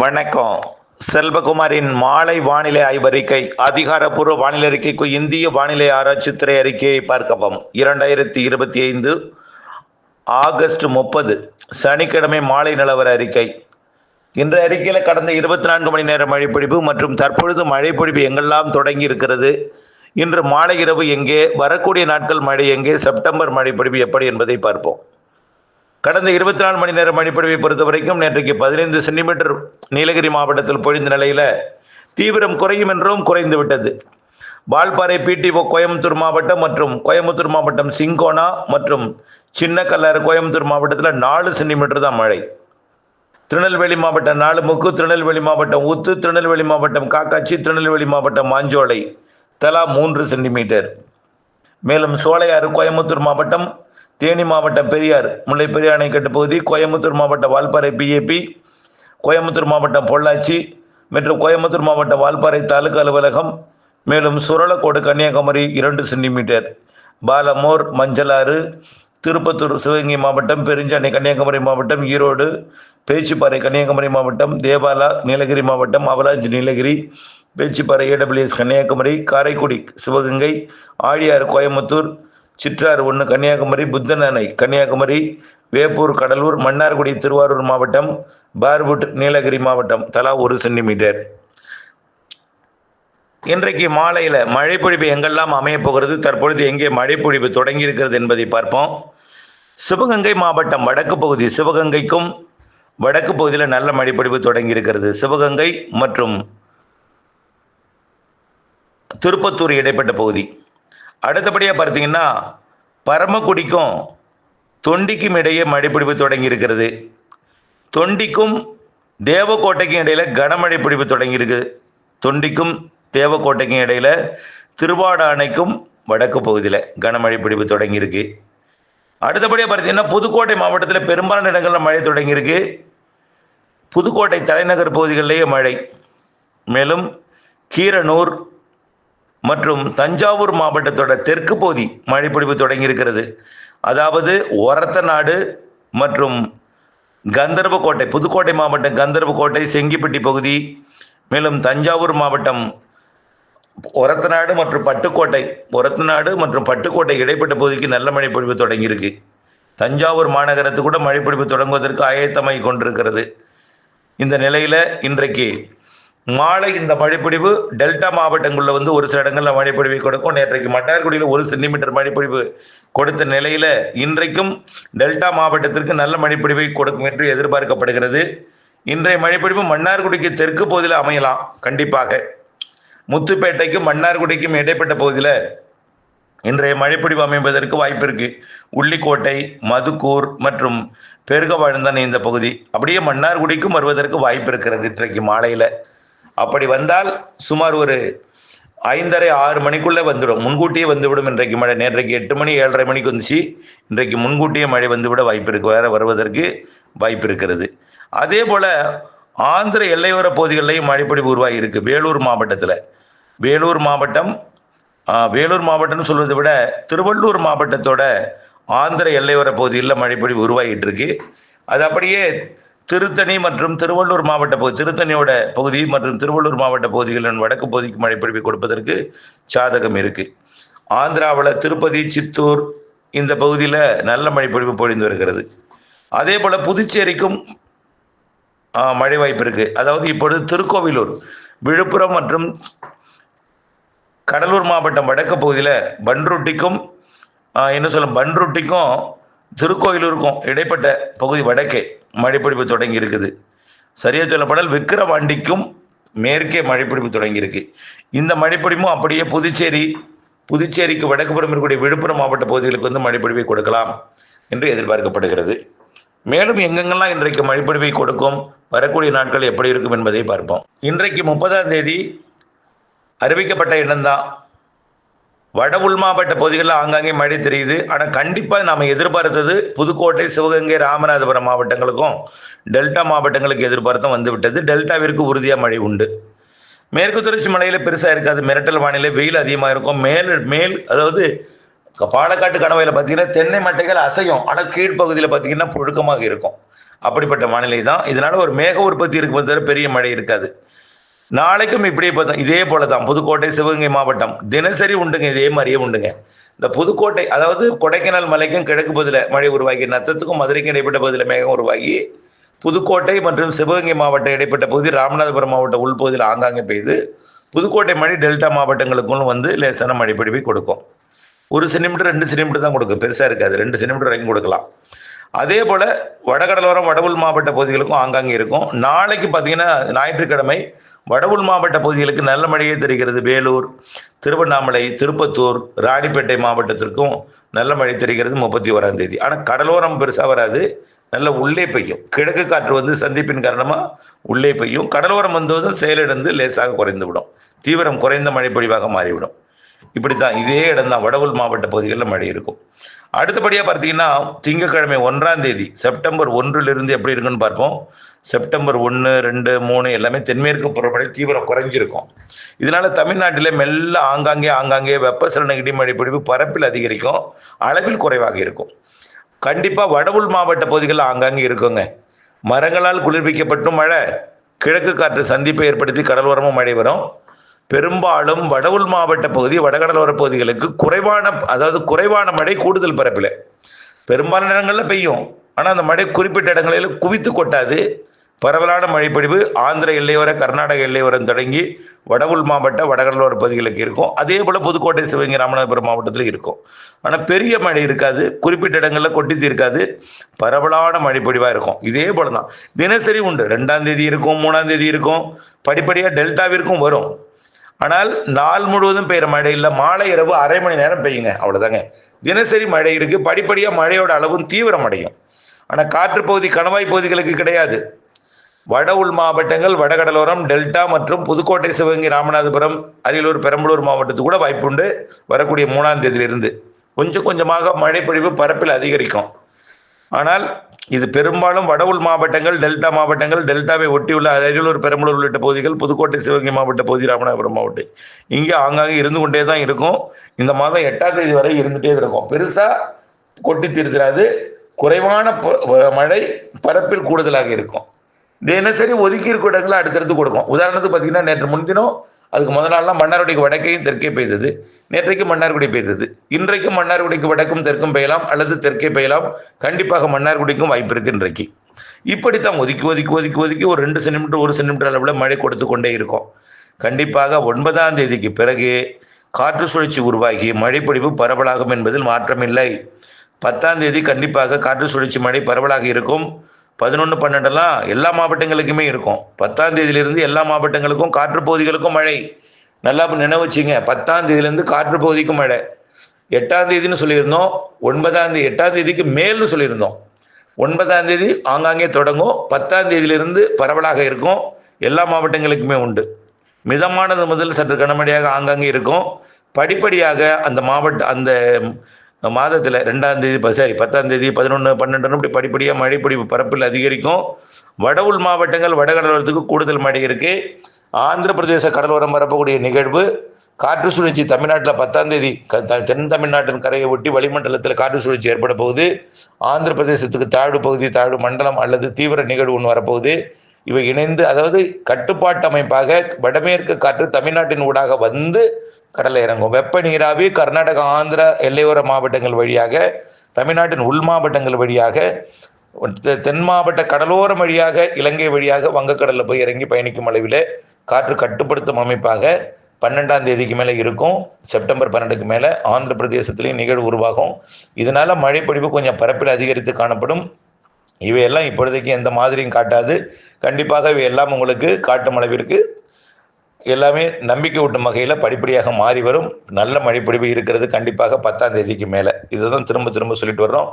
வணக்கம். செல்வகுமாரின் மாலை வானிலை ஆய்வறிக்கை அதிகாரப்பூர்வ வானிலை அறிக்கைக்கு இந்திய வானிலை ஆராய்ச்சித்துறை அறிக்கையை பார்க்கவும். இரண்டாயிரத்தி இருபத்தி ஐந்து ஆகஸ்ட் முப்பது சனிக்கிழமை மாலை நிலவர அறிக்கை. இன்றைய அறிக்கையில் கடந்த இருபத்தி நான்கு மணி நேர மழைப்பிடிப்பு மற்றும் தற்பொழுது மழைப்பிடிப்பு எங்கெல்லாம் தொடங்கி இருக்கிறது இன்று மாலை இரவு எங்கே வரக்கூடிய நாட்கள் மழை எங்கே செப்டம்பர் மழைப்பிடிப்பு எப்படி என்பதை பார்ப்போம். கடந்த இருபத்தி நாலு மணி நேரம் மழைப்பொழிவை பொறுத்த வரைக்கும் நேற்றைக்கு பதினைந்து சென்டிமீட்டர் நீலகிரி மாவட்டத்தில் பொழிந்த நிலையில் தீவிரம் குறையும் என்றும் குறைந்து விட்டது. வால்பாறை பிடிஓ கோயம்புத்தூர் மாவட்டம் மற்றும் கோயம்புத்தூர் மாவட்டம் சிங்கோனா மற்றும் சின்ன கல்லாறு கோயம்புத்தூர் மாவட்டத்தில் நாலு சென்டிமீட்டர் தான் மழை. திருநெல்வேலி மாவட்டம் நாலுமுக்கு திருநெல்வேலி மாவட்டம் ஊத்து திருநெல்வேலி மாவட்டம் காக்காட்சி திருநெல்வேலி மாவட்டம் மாஞ்சோலை தலா மூன்று சென்டிமீட்டர். மேலும் சோலையாறு கோயம்புத்தூர் மாவட்டம் தேனி மாவட்ட பெரியார் முல்லை பெரியார் அணைக்கட்டு பகுதி கோயம்புத்தூர் மாவட்ட வால்பாறை பிஏபி கோயம்புத்தூர் மாவட்டம் பொள்ளாச்சி மற்றும் கோயம்புத்தூர் மாவட்ட வால்பாறை தாலுகா அலுவலகம் மேலும் சுரளக்கோடு கன்னியாகுமரி இரண்டு சென்டிமீட்டர் பாலமோர் மஞ்சளாறு திருப்பத்தூர் சிவகங்கை மாவட்டம் பெருஞ்சாணி கன்னியாகுமரி மாவட்டம் ஈரோடு பேச்சிப்பாறை கன்னியாகுமரி மாவட்டம் தேவாலா நீலகிரி மாவட்டம் Avalanche Nilgiri Pechiparai A W S Kanyakumari Karaikudi Sivaganga Aliyar Coimbatore Chittar ஒன்று கன்னியாகுமரி புத்தன் அணை கன்னியாகுமரி வேப்பூர் கடலூர் மன்னார்குடி திருவாரூர் மாவட்டம் பார்வுட் நீலகிரி மாவட்டம் தலா ஒரு சென்டிமீட்டர். இன்றைக்கு மாலையில் மழைப்பொழிவு எங்கெல்லாம் அமையப்போகிறது தற்பொழுது எங்கே மழைப்பொழிவு தொடங்கியிருக்கிறது என்பதை பார்ப்போம். சிவகங்கை மாவட்டம் வடக்கு பகுதி சிவகங்கைக்கும் வடக்கு பகுதியில் நல்ல மழைப்பொழிவு தொடங்கியிருக்கிறது. சிவகங்கை மற்றும் திருப்பத்தூர் இடைப்பட்ட பகுதி. அடுத்தபடியாக பார்த்தீங்கன்னா பரமக்குடிக்கும் தொண்டிக்கும் இடையே மழைப்பிடிப்பு தொடங்கி இருக்கிறது தொண்டிக்கும் தேவக்கோட்டைக்கும் இடையில கனமழை பிடிப்பு தொடங்கியிருக்கு. தொண்டிக்கும் தேவக்கோட்டைக்கும் இடையில திருவாடானைக்கும் வடக்கு பகுதியில் கனமழை பிடிப்பு தொடங்கியிருக்கு. அடுத்தபடியாக பார்த்தீங்கன்னா புதுக்கோட்டை மாவட்டத்தில் பெரும்பாலான இடங்களில் மழை தொடங்கியிருக்கு. புதுக்கோட்டை தலைநகர் பகுதிகளிலேயே மழை. மேலும் கீரனூர் மற்றும் தஞ்சாவூர் மாவட்டத்தோட தெற்கு பகுதி மழைப்பொழிவு தொடங்கி இருக்கிறது அதாவது ஒரத்தநாடு மற்றும் கந்தர்வக்கோட்டை புதுக்கோட்டை மாவட்டம் கந்தர்வக்கோட்டை செங்கிப்பட்டி பகுதி மேலும் தஞ்சாவூர் மாவட்டம் ஒரத்தநாடு மற்றும் பட்டுக்கோட்டை ஒரத்தநாடு மற்றும் பட்டுக்கோட்டை இடைப்பட்ட பகுதிக்கு நல்ல மழைப்பொழிவு தொடங்கியிருக்கு. தஞ்சாவூர் மாநகரத்து கூட மழைப்பொழிவு தொடங்குவதற்கு ஆயத்தமாகி கொண்டிருக்கிறது. இந்த நிலையில் இன்றைக்கு மாலை இந்த மழைப்பொழிவு டெல்டா மாவட்டங்களில் வந்து ஒரு சில இடங்களில் மழைப்பொழிவை கொடுக்கும். நேற்றைக்கு மட்டார்குடியில் ஒரு சென்டிமீட்டர் மழைப்பொழிவு கொடுத்த நிலையில இன்றைக்கும் டெல்டா மாவட்டத்திற்கு நல்ல மழைப்பொழிவை கொடுக்கும் என்று எதிர்பார்க்கப்படுகிறது. இன்றைய மழைப்பொழிவு மன்னார்குடிக்கு தெற்கு பகுதியில் அமையலாம் கண்டிப்பாக. முத்துப்பேட்டைக்கும் மன்னார்குடிக்கும் இடைப்பட்ட பகுதியில் இன்றைய மழைப்பொழிவு அமைப்பதற்கு வாய்ப்பு இருக்கு. உள்ளிக்கோட்டை மதுக்கூர் மற்றும் பெருகவாழ்ந்தான் இந்த பகுதி. அப்படியே மன்னார்குடிக்கும் வருவதற்கு வாய்ப்பு இருக்கிறது இன்றைக்கு மாலையில். அப்படி வந்தால் சுமார் ஒரு ஐந்தரை ஆறு மணிக்குள்ளே வந்துடும். முன்கூட்டியே வந்துவிடும் இன்றைக்கு மழை. நேற்றைக்கு எட்டு மணி ஏழரை மணிக்கு வந்துச்சு. இன்றைக்கு முன்கூட்டியே மழை வந்துவிட வாய்ப்பு இருக்கு. வேற வருவதற்கு வாய்ப்பு இருக்கிறது. அதே போல் ஆந்திர எல்லையோர பகுதிகளிலையும் மழைப்பொழிவு உருவாகி இருக்குது வேலூர் மாவட்டத்தில். வேலூர் மாவட்டம் வேலூர் மாவட்டம்னு சொல்வதை விட திருவள்ளூர் மாவட்டத்தோட ஆந்திர எல்லையோர பகுதிகளில் மழைப்பொழிவு உருவாகிட்டு இருக்கு. அது அப்படியே திருத்தணி மற்றும் திருவள்ளூர் மாவட்ட பகுதி திருத்தணியோட பகுதி மற்றும் திருவள்ளூர் மாவட்ட பகுதிகளின் வடக்கு பகுதிக்கு மழைப்பொழிவை கொடுப்பதற்கு சாதகம் இருக்கு. ஆந்திராவில் திருப்பதி சித்தூர் இந்த பகுதியில் நல்ல மழைப்பொழிவு பொழிந்து வருகிறது. அதே போல் புதுச்சேரிக்கும் மழை வாய்ப்பு இருக்கு. அதாவது இப்பொழுது திருக்கோவிலூர் விழுப்புரம் மற்றும் கடலூர் மாவட்டம் வடக்கு பகுதியில் பன்ருட்டிக்கும் என்ன சொல்ல பன்ருட்டிக்கும் திருக்கோயிலூருக்கும் இடைப்பட்ட பகுதி வடக்கே. மழைப்பிடிப்பு தொடங்கி இருக்குது சரியா சொல்லப்படால் விக்கிரவாண்டிக்கும் மேற்கே மழைப்பிடிப்பு தொடங்கியிருக்கு. இந்த மழைப்பிடிப்பும் அப்படியே புதுச்சேரி புதுச்சேரிக்கு வடக்குபுறம் இருக்கக்கூடிய விழுப்புரம் மாவட்ட பகுதிகளுக்கு வந்து மழைப்பிடிப்பை கொடுக்கலாம் என்று எதிர்பார்க்கப்படுகிறது. மேலும் எங்கெங்கெல்லாம் இன்றைக்கு மழைப்பிடிப்பை கொடுக்கும் வரக்கூடிய நாட்கள் எப்படி இருக்கும் என்பதை பார்ப்போம். இன்றைக்கு முப்பதாம் தேதி அறிவிக்கப்பட்ட எண்ணம்தான். வட உள் மாவட்ட பகுதிகளில் ஆங்காங்கே மழை தெரியுது. ஆனால் கண்டிப்பாக நாம் எதிர்பார்த்தது புதுக்கோட்டை சிவகங்கை ராமநாதபுரம் மாவட்டங்களுக்கும் டெல்டா மாவட்டங்களுக்கு எதிர்பார்த்தும் வந்துவிட்டது டெல்டாவிற்கு உறுதியாக மழை உண்டு. மேற்கு தொடர்ச்சி மலையில் பெருசாக இருக்காது. மிரட்டல் வானிலை வெயில் அதிகமாக இருக்கும். மேல் மேல் அதாவது பாலக்காட்டு கணவையில் பார்த்தீங்கன்னா தென்னை மட்டைகள் அசையும். ஆனால் கீழ்ப்பகுதியில் பார்த்தீங்கன்னா புழுக்கமாக இருக்கும். அப்படிப்பட்ட வானிலை தான் இதனால் ஒரு மேக உற்பத்தி இருக்கும் தவிர பெரிய மழை இருக்காது. நாளைக்கும் இப்படியே பார்த்தோம் இதே போல தான் புதுக்கோட்டை சிவகங்கை மாவட்டம். தினசரி உண்டுங்க. இதே மாதிரியே உண்டுங்க. இந்த புதுக்கோட்டை அதாவது கொடைக்கானல் மலைக்கும் கிழக்கு பகுதியில் மழை உருவாகி நத்தத்துக்கும் மதுரைக்கும் இடைப்பட்ட பகுதியில் மேகம் உருவாகி புதுக்கோட்டை மற்றும் சிவகங்கை மாவட்டம் இடைப்பட்ட பகுதி ராமநாதபுரம் மாவட்ட உள்பகுதியில் ஆங்காங்கே பெய்து புதுக்கோட்டை மழை டெல்டா மாவட்டங்களுக்கும் வந்து லேசான மழை கொடுக்கும். ஒரு சென்டிமீட்டர் ரெண்டு சென்டிமீட்டர் தான் கொடுக்கும். பெருசாக இருக்காது. ரெண்டு சென்டிமீட்டர் வரைக்கும் கொடுக்கலாம். அதே போல் வடகடலோரம் வடவுள் மாவட்ட பகுதிகளுக்கும் ஆங்காங்கே இருக்கும். நாளைக்கு பார்த்தீங்கன்னா ஞாயிற்றுக்கிழமை வடவுள் மாவட்ட பகுதிகளுக்கு நல்ல மழையே தெரிகிறது. வேலூர் திருவண்ணாமலை திருப்பத்தூர் ராணிப்பேட்டை மாவட்டத்திற்கும் நல்ல மழை தெரிகிறது முப்பத்தி ஓராம் தேதி. ஆனால் கடலோரம் பெருசாக வராது. நல்ல உள்ளே பெய்யும். கிழக்கு காற்று வந்து சந்திப்பின் காரணமாக உள்ளே பெய்யும். கடலோரம் வந்ததும் செயலிழந்து லேசாக குறைந்து விடும் தீவிரம் குறைந்த மழைப்பொழிவாக மாறிவிடும். இப்படி தான் இதே இடம் தான் வடவுள் மாவட்ட பகுதிகளில் மழை இருக்கும். அடுத்தபடியாக பார்த்தீங்கன்னா திங்கட்கிழமை ஒன்றாம் தேதி செப்டம்பர் ஒன்றிலிருந்து எப்படி இருக்குன்னு பார்ப்போம். செப்டம்பர் ஒன்று ரெண்டு மூணு எல்லாமே தென்மேற்கு புறப்படை தீவிரம் குறைஞ்சிருக்கும். இதனால தமிழ்நாட்டில் மெல்ல ஆங்காங்கே ஆங்காங்கே வெப்பசலன இடிமழை பிடிப்பு பரப்பில் அதிகரிக்கும். அளவில் குறைவாக இருக்கும். கண்டிப்பாக வடவுள் மாவட்ட பகுதிகளில் ஆங்காங்கே இருக்குங்க. மரங்களால் குளிர்விக்கப்பட்டும் மழை. கிழக்கு காற்று சந்திப்பை ஏற்படுத்தி கடலோரமும் மழை வரும். பெரும்பாலும் வடவுள் மாவட்ட பகுதி வடகடலோர பகுதிகளுக்கு குறைவான அதாவது குறைவான மழை கூடுதல் பரப்பில். பெரும்பாலான இடங்களில் பெய்யும். ஆனால் அந்த மழை குறிப்பிட்ட இடங்களில் குவித்து கொட்டாது. பரவலான மழைப்பொழிவு ஆந்திர எல்லையோர கர்நாடக எல்லையோரம் தொடங்கி வடவுள் மாவட்ட வடகடலோர பகுதிகளுக்கு இருக்கும். அதே போல் புதுக்கோட்டை சிவகங்கை ராமநாதபுரம் மாவட்டத்தில் இருக்கும். ஆனால் பெரிய மழை இருக்காது. குறிப்பிட்ட இடங்களில் கொட்டி இருக்காது பரவலான மழைப்பொழிவாக இருக்கும். இதே போல தான் தினசரி உண்டு. ரெண்டாம் தேதி இருக்கும் மூணாம் தேதி இருக்கும். படிப்படியாக டெல்டாவிற்கும் வரும். ஆனால் நாள் முழுவதும் பெய்கிற மழை இல்லை மாலை இரவு அரை மணி நேரம் பெய்யுங்க. அவ்வளோதாங்க தினசரி மழை இருக்கு. படிப்படியாக மழையோட அளவும் தீவிரம் அடையும். ஆனால் காற்று பகுதி கணவாய் பகுதிகளுக்கு கிடையாது. வட உள் மாவட்டங்கள் வடகடலோரம் டெல்டா மற்றும் புதுக்கோட்டை சிவகங்கை ராமநாதபுரம் அரியலூர் பெரம்பலூர் மாவட்டத்துக்கு கூட வாய்ப்புண்டு வரக்கூடிய மூணாம் தேதியிலிருந்து. கொஞ்சம் கொஞ்சமாக மழைப்பொழிவு பரப்பில் அதிகரிக்கும். ஆனால் இது பெரும்பாலும் வடவுள் மாவட்டங்கள் டெல்டா மாவட்டங்கள் டெல்டாவை ஒட்டியுள்ள அரியலூர் பெரம்பலூர் உள்ளிட்ட பகுதிகள் புதுக்கோட்டை சிவகங்கை மாவட்ட பகுதி ராமநாதபுரம் மாவட்டம் இங்கே ஆங்காங்கே இருந்து கொண்டே தான் இருக்கும். இந்த மாதம் எட்டாம் தேதி வரை இருந்துகிட்டே இருக்கும். பெருசாக கொட்டி தீர்த்திராது. குறைவான ப- மழை பரப்பில் கூடுதலாக இருக்கும். தினசரி ஒதுக்கி இருக்க இடங்களை அடுத்தடுத்து கொடுக்கும். உதாரணத்துக்கு பார்த்தீங்கன்னா நேற்று முன்தினம் அதுக்கு முதல் நாள்லாம் மன்னார்குடிக்கு வடக்கையும் தெற்கே பெய்தது. நேற்றைக்கு மன்னார்குடி பெய்தது. இன்றைக்கும் மன்னார்குடிக்கு வடக்கும் தெற்கும் பெய்யலாம் அல்லது தெற்கே பெய்யலாம். கண்டிப்பாக மன்னார்குடிக்கும் வாய்ப்பு இருக்கு இன்றைக்கு. இப்படித்தான் ஒதுக்கி ஒதுக்கி ஒதுக்கி ஒதுக்கி ஒரு ரெண்டு சென்டிமீட்டர் ஒரு சென்டிமீட்டர் அளவில் மழை கொடுத்து கொண்டே இருக்கும். கண்டிப்பாக ஒன்பதாம் தேதிக்கு பிறகு காற்று சுழற்சி உருவாகி மழைப்பொழிவு பரவலாகும் என்பதில் மாற்றமில்லை. பத்தாம் தேதி கண்டிப்பாக காற்று சுழற்சி மழை பரவலாக இருக்கும். பதினொன்று பன்னெண்டெல்லாம் எல்லா மாவட்டங்களுக்குமே இருக்கும். பத்தாம் தேதியிலிருந்து எல்லா மாவட்டங்களுக்கும் காற்று பகுதிகளுக்கும் மழை. நல்லா நினைவு வச்சுங்க பத்தாம் தேதியிலேருந்து காற்று பகுதிக்கும் மழை. எட்டாம் தேதின்னு சொல்லியிருந்தோம் ஒன்பதாம் தேதி எட்டாம் தேதிக்கு மேல்னு சொல்லியிருந்தோம். ஒன்பதாம் தேதி ஆங்காங்கே தொடங்கும் பத்தாம் தேதியிலிருந்து பரவலாக இருக்கும் எல்லா மாவட்டங்களுக்குமே உண்டு. மிதமானது முதல் சற்று கனமழையாக ஆங்காங்கே இருக்கும். படிப்படியாக அந்த மாவட்ட அந்த மாதத்தில் ரெண்டாம் தேதி ப- சரி பத்தாம் தேதி பதினொன்று பன்னெண்டுன்னு இப்படி படிப்படியாக மழைப்பொழிவு பரப்பில் அதிகரிக்கும். வட உள் மாவட்டங்கள் வடகடலோரத்துக்கு கூடுதல் மழை இருக்குது ஆந்திர பிரதேச கடலோரம் வரப்பக்கூடிய நிகழ்வு காற்று சுழற்சி தமிழ்நாட்டில் பத்தாம் தேதி க- த- தென் தமிழ்நாட்டின் கரையை ஒட்டி வளிமண்டலத்தில் காற்று சுழற்சி ஏற்பட போகுது. ஆந்திர பிரதேசத்துக்கு தாழ்வு பகுதி தாழ்வு மண்டலம் அல்லது தீவிர நிகழ்வு ஒன்று வரப்போகுது. இவை இணைந்து அதாவது கட்டுப்பாட்டு அமைப்பாக வடமேற்கு காற்று தமிழ்நாட்டின் ஊடாக வந்து கடலில் இறங்கும். வெப்ப நீராவி கர்நாடகா ஆந்திரா எல்லையோர மாவட்டங்கள் வழியாக தமிழ்நாட்டின் உள் மாவட்டங்கள் வழியாக தென் மாவட்ட கடலோரம் வழியாக இலங்கை வழியாக வங்கக்கடலில் போய் இறங்கி பயணிக்கும் அளவில் காற்று கட்டுப்படுத்தும் அமைப்பாக பன்னெண்டாம் தேதிக்கு மேலே இருக்கும். செப்டம்பர் பன்னெண்டுக்கு மேலே ஆந்திர பிரதேசத்திலையும் நிகழ்வு உருவாகும். இதனால மழைப்பொழிவு கொஞ்சம் பரப்பில் அதிகரித்து காணப்படும். இவையெல்லாம் இப்பொழுதைக்கு எந்த மாதிரியும் காட்டாது. கண்டிப்பாக இவை எல்லாம் உங்களுக்கு காட்டும் அளவிற்கு எல்லாமே நம்பிக்கை ஊட்டும் வகையில் படிப்படியாக மாறி வரும். நல்ல மழைப்பிடிவு இருக்கிறது கண்டிப்பாக பத்தாம் தேதிக்கு மேலே. இதுதான் திரும்ப திரும்ப சொல்லிட்டு வர்றோம்.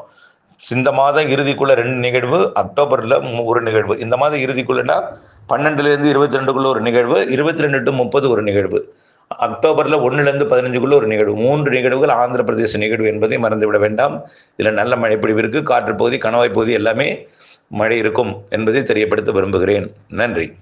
இந்த மாதம் இறுதிக்குள்ள ரெண்டு நிகழ்வு அக்டோபரில் ஒரு நிகழ்வு. இந்த மாதம் இறுதிக்குள்ளனா பன்னெண்டுலேருந்து இருபத்தி ரெண்டுக்குள்ள ஒரு நிகழ்வு இருபத்தி ரெண்டு டு முப்பது ஒரு நிகழ்வு. அக்டோபரில் ஒன்றுலேருந்து பதினஞ்சுக்குள்ள ஒரு நிகழ்வு. மூன்று நிகழ்வுகள் ஆந்திர பிரதேச நிகழ்வு என்பதை மறந்துவிட வேண்டாம். இதில் நல்ல மழைப்பிடிவு இருக்குது காற்று பகுதி கணவாய் பகுதி எல்லாமே மழை இருக்கும் என்பதை தெரியப்படுத்த விரும்புகிறேன். நன்றி.